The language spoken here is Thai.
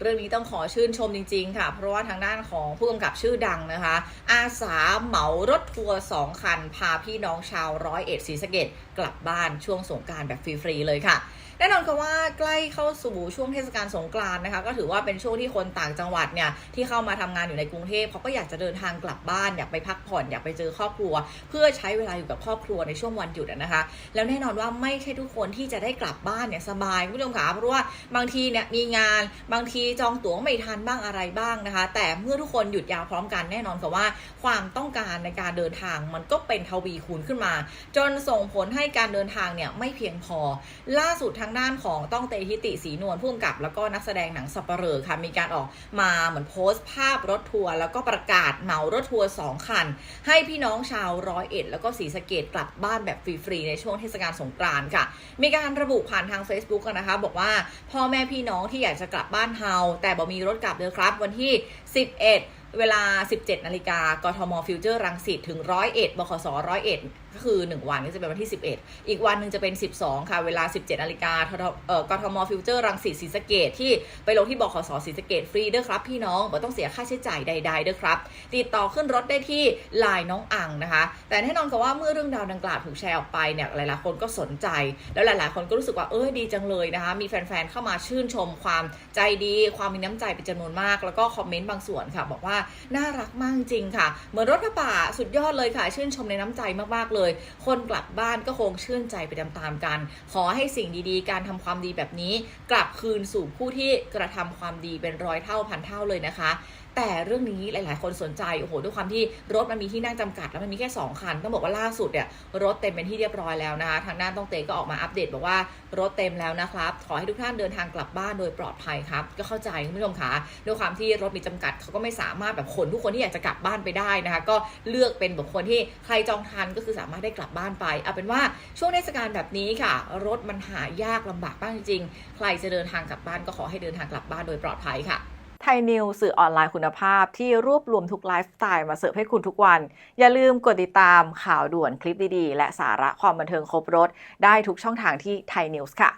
เรื่องนี้ต้องขอชื่นชมจริง ๆ ค่ะ เพราะว่าทางด้านของผู้กำกับชื่อดังนะคะ อาสาเหมารถทัวร์สองคัน พาพี่น้องชาวร้อยเอ็ดศรีสะเกดกลับบ้านช่วงสงการแบบฟรี ๆ เลยค่ะแน่นอนค่ะว่าใกล้เข้าสู่ช่วงเทศกาลสงกรานต์นะคะ ก็ถือว่าเป็นช่วงที่คนต่างจังหวัดเนี่ยที่เข้ามาทำงานอยู่ในกรุงเทพเขาก็อยากจะเดินทางกลับบ้านอยากไปพักผ่อนอยากไปเจอครอบครัว เพื่อใช้เวลาอยู่กับครอบครัวในช่วงวันหยุดนะคะ แล้วแน่นอนว่าไม่ใช่ทุกคนที่จะได้กลับบ้านเนี่ยสบายคุณผู้ชมค่ะเพราะว่าบางทีเนี่ยมีงานบางทีจองตั๋วไม่ทันบ้างอะไรบ้างนะคะ แต่เมื่อทุกคนหยุดยาวพร้อมกันแน่นอนค่ะว่า ความต้องการในการเดินทางมันก็เป็นทวีคูณขึ้นมา จนส่งผลให้การเดินทางเนี่ยไม่เพียงพอ ล่าสุดทางด้านของต้องเตฮิติศรีนวลผู้กำกับ แล้วก็นักแสดงหนังสัปเหร่อค่ะมีการออกมาเหมือนโพสต์ภาพรถทัวร์แล้วก็ประกาศเหมารถทัวร์สองคัน ให้พี่น้องชาวร้อยเอ็ดแล้วก็ศรีสะเกดกลับบ้านแบบฟรีๆในช่วงเทศกาลสงกรานต์ค่ะ มีการระบุผ่านทาง Facebook กันนะคะ บอกว่าพ่อแม่พี่น้องที่อยากจะกลับบ้านเฮาแต่บ่มีรถกลับเลยครับ วันที่ 11 เวลา 17 นาฬิกากทมฟิวเจอร์รังสิตถึงร้อยเอ็ดบขสร้อยเอ็ดก็คือ 1 วันก็จะเป็นวันที่ 11 อีกวันหนึ่งจะเป็น 12 ค่ะ เวลา 17นาฬิกาเอ่อกทมฟิวเจอร์รังสิตศรีสะเกดที่ไปลงที่บขสศรีสะเกดฟรีเด้อครับ พี่น้องไม่ต้องเสียค่าใช้จ่ายใด ๆ เด้อครับ ติดต่อขึ้นรถได้ที่ไลน์น้องอังนะคะ แต่แน่นอนกับว่าเมื่อเรื่องราวดังกล่าวถูกแชร์ออกไปเนี่ยหลายๆคนก็สนใจ แล้วหลายๆ คนก็รู้สึกว่าเออดีจังเลยนะคะ มีแฟนๆเข้ามาชื่นชมความใจดี ความมีน้ำใจเป็นจำนวนมาก แล้วก็คอมเมนต์บางส่วนค่ะ บอกว่าน่ารักมากจริงค่ะ เหมือนรถพระป่าสุดยอดเลยค่ะ ชื่นชมในน้ำใจมากๆเลยคนกลับบ้านก็คงชื่นใจไปตามๆกัน ขอให้สิ่งดีๆ การทำความดีแบบนี้ กลับคืนสู่ผู้ที่กระทำความดีเป็นร้อยเท่าพันเท่าเลยนะคะแต่เรื่องนี้หลาย ๆ คนสนใจ โอ้โห ด้วยความที่รถมันมีที่นั่งจำกัด แล้วมันมีแค่ 2 คัน ต้องบอกว่าล่าสุดเนี่ยรถเต็มเป็นที่เรียบร้อยแล้วนะคะ ทางด้านต้องเตก็ออกมาอัปเดตบอกว่ารถเต็มแล้วนะครับ ขอให้ทุกท่านเดินทางกลับบ้านโดยปลอดภัยครับ ก็เข้าใจคุณผู้ชมคะด้วยความที่รถมีจำกัดเขาก็ไม่สามารถแบบขนทุกคนที่อยากจะกลับบ้านไปได้นะคะ ก็เลือกเป็นบุคคลที่ใครจองทันก็คือสามารถมาได้กลับบ้านไปเอาเป็นว่าช่วงเทศกาลแบบนี้ค่ะ รถมันหายากลำบากบ้างจริงใครจะเดินทางกลับบ้านก็ขอให้เดินทางกลับบ้านโดยปลอดภัยค่ะไทยนิวสื่อออนไลน์คุณภาพที่รวบรวมทุกไลฟ์สไตล์มาเสิร์ฟให้คุณทุกวัน อย่าลืมกดติดตามข่าวด่วนคลิปดีๆ และสาระความบันเทิงครบรถ ได้ทุกช่องทางที่ไทยนิวส์ค่ะ